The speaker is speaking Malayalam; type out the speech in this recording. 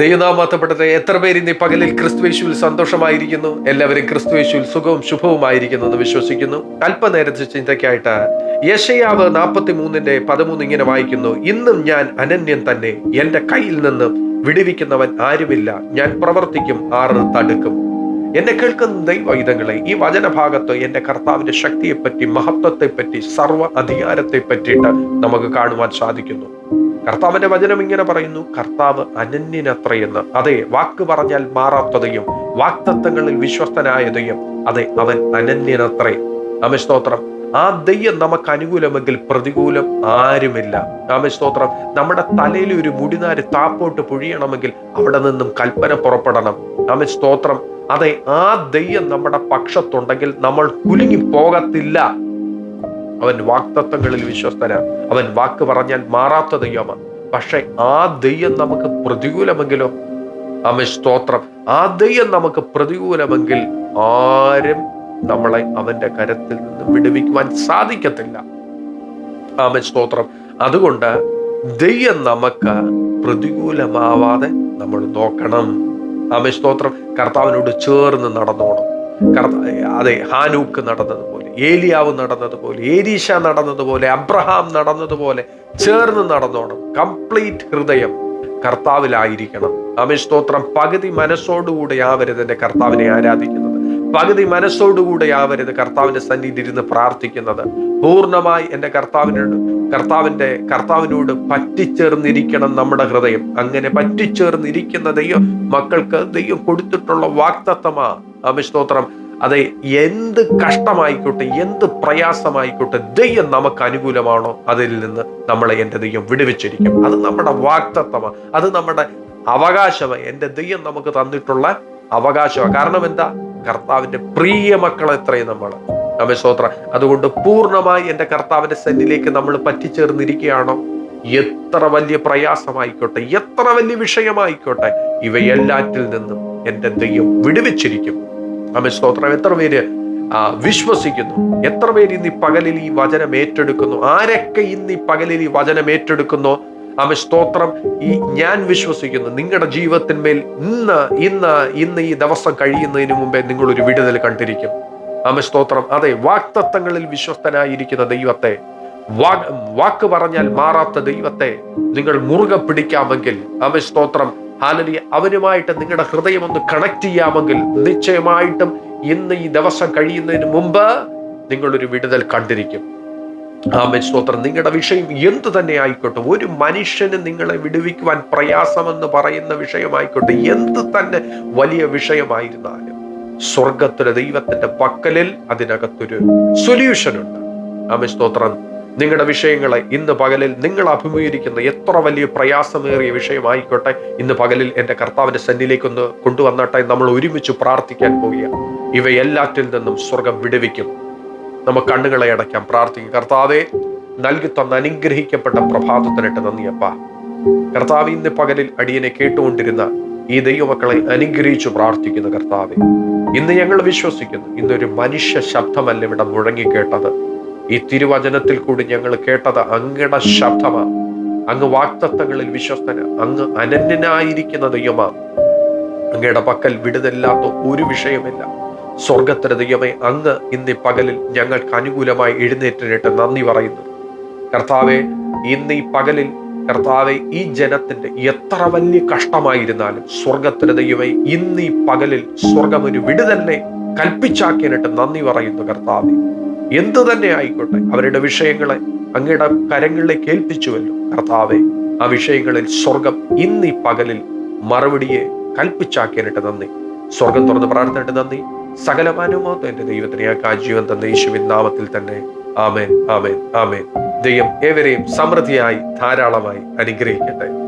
ദൈവനാമത്തപ്പെട്ടത് എത്ര പേര് ഇന്ന് പകലിൽ ക്രിസ്തുവേശുവിൽ സന്തോഷമായിരിക്കുന്നു? എല്ലാവരും ക്രിസ്തുവേശുവിൽ സുഖവും ശുഭവുമായിരിക്കുന്നു എന്ന് വിശ്വസിക്കുന്നു. അല്പനേരത്തെ ചിന്തയ്ക്കായിട്ട് യശയാവ് നാൽപ്പത്തി മൂന്നിന്റെ പതിമൂന്ന് ഇങ്ങനെ വായിക്കുന്നു ഇന്നും ഞാൻ അനന്യൻ തന്നെ എന്റെ കയ്യിൽ നിന്ന് വിടുവിക്കുന്നവൻ ആരുമില്ല ഞാൻ പ്രവർത്തിക്കും ആറ് തടുക്കും. എന്നെ കേൾക്കുന്ന ദൈവൈതങ്ങളെ ഈ വചനഭാഗത്ത് എന്റെ കർത്താവിന്റെ ശക്തിയെപ്പറ്റി മഹത്വത്തെപ്പറ്റി സർവ അധികാരത്തെ പറ്റിയിട്ട് നമുക്ക് കാണുവാൻ സാധിക്കുന്നു. കർത്താവിന്റെ വചനം ഇങ്ങനെ പറയുന്നു കർത്താവ് അനന്യനത്രയെന്ന്. അതെ വാക്ക് പറഞ്ഞാൽ മാറാത്തതയും വാക്തത്വങ്ങളിൽ വിശ്വസ്തനായതയും. അതെ അവൻ അനന്യനത്രേ. അമേ സ്തോത്രം. ആ ദയ്യം നമുക്ക് അനുകൂലമെങ്കിൽ പ്രതികൂലം ആരുമില്ല. ആമേ സ്തോത്രം. നമ്മുടെ തലയിൽ ഒരു മുടിനാര് താപ്പോട്ട് പൊഴിയണമെങ്കിൽ അവിടെ നിന്നും കൽപ്പന പുറപ്പെടണം. ആമേ സ്തോത്രം. അതെ ആ ദയ്യം നമ്മുടെ പക്ഷത്തുണ്ടെങ്കിൽ നമ്മൾ കുലുങ്ങി പോകത്തില്ല. അവൻ വാക്തത്വങ്ങളിൽ വിശ്വസ്തനാണ് അവൻ വാക്ക് പറഞ്ഞാൽ മാറാത്ത ദൈവമാണ് പക്ഷെ ആ ദൈവം നമുക്ക് പ്രതികൂലമെങ്കിലോ? അമ്മ സ്തോത്രം. ആ ദൈവം നമുക്ക് പ്രതികൂലമെങ്കിൽ ആരും നമ്മളെ അവന്റെ കരത്തിൽ നിന്ന് വിടുവിക്കുവാൻ സാധിക്കത്തില്ല. ആമ സ്തോത്രം. അതുകൊണ്ട് ദൈവം നമുക്ക് പ്രതികൂലമാവാതെ നമ്മൾ നോക്കണം. ആമ സ്തോത്രം. കർത്താവിനോട് ചേർന്ന് നടന്നോണം. കർത്താവ് അതെ ഹാനൂക്ക് നടന്നതുപോലെ ഏലിയാവ് നടന്നതുപോലെ ഏരീഷ നടന്നതുപോലെ അബ്രഹാം നടന്നതുപോലെ ചേർന്ന് നടന്നോണം. കംപ്ലീറ്റ് ഹൃദയം കർത്താവിലായിരിക്കണം. ആമേ സ്തോത്രം. പകുതി മനസ്സോടുകൂടെ ആവരുത് എന്റെ കർത്താവിനെ ആരാധിക്കുന്നത്. പകുതി മനസ്സോടുകൂടെ ആവരുത് കർത്താവിന്റെ സന്നിധി ഇരുന്ന് പ്രാർത്ഥിക്കുന്നത്. പൂർണമായി എന്റെ കർത്താവിനോട് കർത്താവിന്റെ കർത്താവിനോട് പറ്റിച്ചേർന്നിരിക്കണം നമ്മുടെ ഹൃദയം. അങ്ങനെ പറ്റിച്ചേർന്നിരിക്കുന്ന ദൈവം മക്കൾക്ക് ദൈവം കൊടുത്തിട്ടുള്ള വാക്തത്വമാ. ആമേ സ്തോത്രം. അതെ എന്ത് കഷ്ടമായിക്കോട്ടെ എന്ത് പ്രയാസമായിക്കോട്ടെ ദൈവം നമുക്ക് അനുകൂലമാണോ? അതിൽ നിന്ന് നമ്മളെ എന്റെ ദൈവം വിടുവിച്ചിരിക്കും. അത് നമ്മുടെ വാക്തത്വമാണ് അത് നമ്മുടെ അവകാശമാണ് എന്റെ ദൈവം നമുക്ക് തന്നിട്ടുള്ള അവകാശമാണ് കാരണം എന്താ? കർത്താവിന്റെ പ്രിയ മക്കൾ എത്രയും നമ്മൾ. നമ്മെ സ്തോത്രം അതുകൊണ്ട് പൂർണമായി എന്റെ കർത്താവിന്റെ സെന്നിലേക്ക് നമ്മൾ പറ്റിച്ചേർന്നിരിക്കുകയാണോ? എത്ര വലിയ പ്രയാസമായിക്കോട്ടെ എത്ര വലിയ വിഷയമായിക്കോട്ടെ ഇവയെല്ലാറ്റിൽ നിന്നും എന്റെ ദൈവം വിടുവിച്ചിരിക്കും. അമ്മ സ്തോത്രം എത്ര പേര്? വിശ്വസിക്കുന്നു. എത്ര പേര് ഇന്ന് പകലിൽ ഈ വചനം ഏറ്റെടുക്കുന്നു? ആരൊക്കെ ഇന്ന് ഈ പകലിൽ ഈ വചനം ഏറ്റെടുക്കുന്നു? ആമ സ്തോത്രം ഈ ഞാൻ വിശ്വസിക്കുന്നു. നിങ്ങളുടെ ജീവിതത്തിന്മേൽ ഇന്ന് ഇന്ന് ഇന്ന് ഈ ദിവസം കഴിയുന്നതിന് മുമ്പേ നിങ്ങളൊരു വിടുതൽ കണ്ടിരിക്കും. ആമ സ്തോത്രം അതെ വാക്തത്വങ്ങളിൽ വിശ്വസ്തനായിരിക്കുന്ന ദൈവത്തെ വാക്ക് പറഞ്ഞാൽ മാറാത്ത ദൈവത്തെ നിങ്ങൾ മുറുകെ പിടിക്കാമെങ്കിൽ ആമ സ്തോത്രം ഹാലലിയ അവനുമായിട്ട് നിങ്ങളുടെ ഹൃദയം ഒന്ന് കണക്ട് ചെയ്യാമെങ്കിൽ നിശ്ചയമായിട്ടും ഇന്ന് ഈ ദിവസം കഴിയുന്നതിന് മുമ്പ് നിങ്ങളൊരു വിടുതൽ കണ്ടിരിക്കും. ആമേൻ. സ്തോത്രം. നിങ്ങളുടെ വിഷയം എന്തു തന്നെ ആയിക്കോട്ടെ ഒരു മനുഷ്യന് നിങ്ങളെ വിടുവിക്കുവാൻ പ്രയാസമെന്ന് പറയുന്ന വിഷയമായിക്കോട്ടെ എന്ത് തന്നെ വലിയ വിഷയമായിരുന്നാലും സ്വർഗത്തിലെ ദൈവത്തിന്റെ പക്കലിൽ അതിനകത്തൊരു സൊല്യൂഷൻ ഉണ്ട്. ആമേൻ. സ്തോത്രം. നിങ്ങളുടെ വിഷയങ്ങളെ ഇന്ന് പകലിൽ നിങ്ങൾ അഭിമുഖീകരിക്കുന്ന എത്ര വലിയ പ്രയാസമേറിയ വിഷയമായിക്കോട്ടെ ഇന്ന് പകലിൽ എന്റെ കർത്താവിന്റെ സന്നിധിയിലേക്കൊന്ന് കൊണ്ടുവന്നട്ടെ നമ്മൾ ഒരുമിച്ച് പ്രാർത്ഥിക്കാൻ പോവുകയാണ്. ഇവയെല്ലാറ്റിൽ നിന്നും സ്വർഗം വിടുവിക്കും. നമുക്ക് കണ്ണുകളെ അടയ്ക്കാം പ്രാർത്ഥിക്കും. കർത്താവെ നൽകി തന്ന അനുഗ്രഹിക്കപ്പെട്ട പ്രഭാതത്തിനിട്ട് നന്ദിയപ്പ. കർത്താവ് ഇന്ന് പകലിൽ അടിയനെ കേട്ടുകൊണ്ടിരുന്ന ഈ ദൈവമക്കളെ അനുഗ്രഹിച്ചു പ്രാർത്ഥിക്കുന്നു കർത്താവെ ഇന്ന് ഞങ്ങൾ വിശ്വസിക്കുന്നു ഇന്നൊരു മനുഷ്യ ശബ്ദമല്ല ഇവിടെ മുഴങ്ങി കേട്ടത് ഈ തിരുവചനത്തിൽ കൂടി ഞങ്ങൾ കേട്ടത് അങ്ങയുടെ ശബ്ദമാണ് അങ്ങ് വാക്തത്വങ്ങളിൽ വിശ്വസ്തന്. അങ്ങ് അനന്യനായിരിക്കുന്ന ദൈവമാ. അങ്ങയുടെ പക്കൽ വിടുതല്ലാത്ത ഒരു വിഷയമില്ല. സ്വർഗത്തിന് ദൈവമേ അങ്ങ് ഇന്ന് പകലിൽ ഞങ്ങൾക്ക് അനുകൂലമായി എഴുന്നേറ്റിട്ട് നന്ദി പറയുന്നു. കർത്താവെ ഇന്ന് ഈ പകലിൽ കർത്താവെ ഈ ജനത്തിന്റെ എത്ര വലിയ കഷ്ടമായിരുന്നാലും സ്വർഗത്തിന് ദൈവമേ ഇന്ന് ഈ പകലിൽ സ്വർഗം ഒരു വിടുതലിനെ കൽപ്പിച്ചാക്കിയിട്ട് നന്ദി പറയുന്നു കർത്താവെ. എന്തു തന്നെ ആയിക്കോട്ടെ അവരുടെ വിഷയങ്ങളെ അങ്ങയുടെ കരങ്ങളിലേക്ക് ഏൽപ്പിച്ചുവല്ലോ. കർത്താവെ ആ വിഷയങ്ങളിൽ സ്വർഗം ഇന്ന് ഈ പകലിൽ മറുപടിയെ കൽപ്പിച്ചാക്കിയിട്ട് നന്ദി. സ്വർഗം തുറന്ന് പ്രാർത്ഥനയിട്ട് നന്ദി. സകലമാനുമോത്ത് എന്റെ ദൈവത്തിന് ആ കാജീവൻ തന്ന യേശുവിൻ നാമത്തിൽ തന്നെ ആമേൻ ആമേൻ ആമേൻ. ദൈവം ഏവരെയും സമൃദ്ധിയായി ധാരാളമായി അനുഗ്രഹിക്കട്ടെ.